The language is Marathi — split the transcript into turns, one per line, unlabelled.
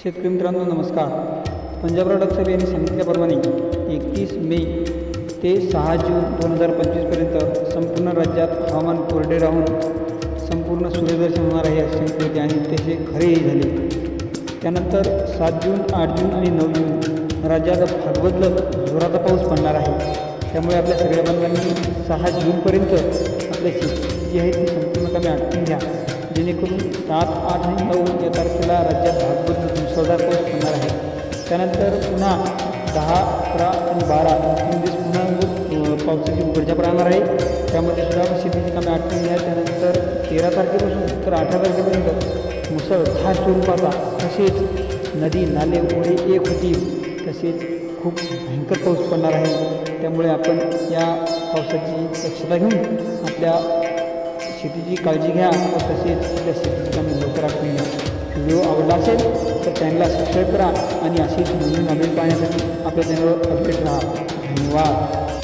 शेतकरी मित्रांनो नमस्कार. पंजाब प्रॉडक्ट यांनी सांगितल्याप्रमाणे एकतीस मे ते सहा जून दोन हजार पंचवीसपर्यंत संपूर्ण राज्यात हवामान कोरडे राहून संपूर्ण सूर्यदर्शन होणार आहे असे सांगितले होते आणि त्याचे खरेही झाले. त्यानंतर सात जून आठ जून आणि नऊ जून राज्यात भागबदलत जोराचा पाऊस पडणार आहे. त्यामुळे आपल्या सगळ्या बांधवांनी सहा जूनपर्यंत आपल्या शेती जी आहे ती संपूर्ण कामे आटपून घ्या. जेणेकरून सात आठ आणि नऊ चौदा मुसळधार पाऊस पडणार आहे. त्यानंतर पुन्हा दहा अकरा आणि बारा तीन दिवस पुन्हा पावसाची उघडझाप राहणार आहे. त्यामध्ये सुद्धा शेतीची कामे आठवणी आहे त्यानंतर तेरा तारखेपासून तर अठरा तारखेपर्यंत मुसळधार स्वरूपाचा तसेच नदी नाले ओढे एक होतील तसेच खूप भयंकर पाऊस पडणार आहे. त्यामुळे आपण या पावसाची दक्षता घेऊन आपल्या शेतीची काळजी घ्या व तसेच आपल्या शेतीची कामे लवकर व्हिडिओ आवडला असेल तर चॅनलला सबस्क्राईब करा आणि अशीच नवीन नवीन पाहण्यासाठी आपल्या चॅनलवर अपडेट राहा. धन्यवाद.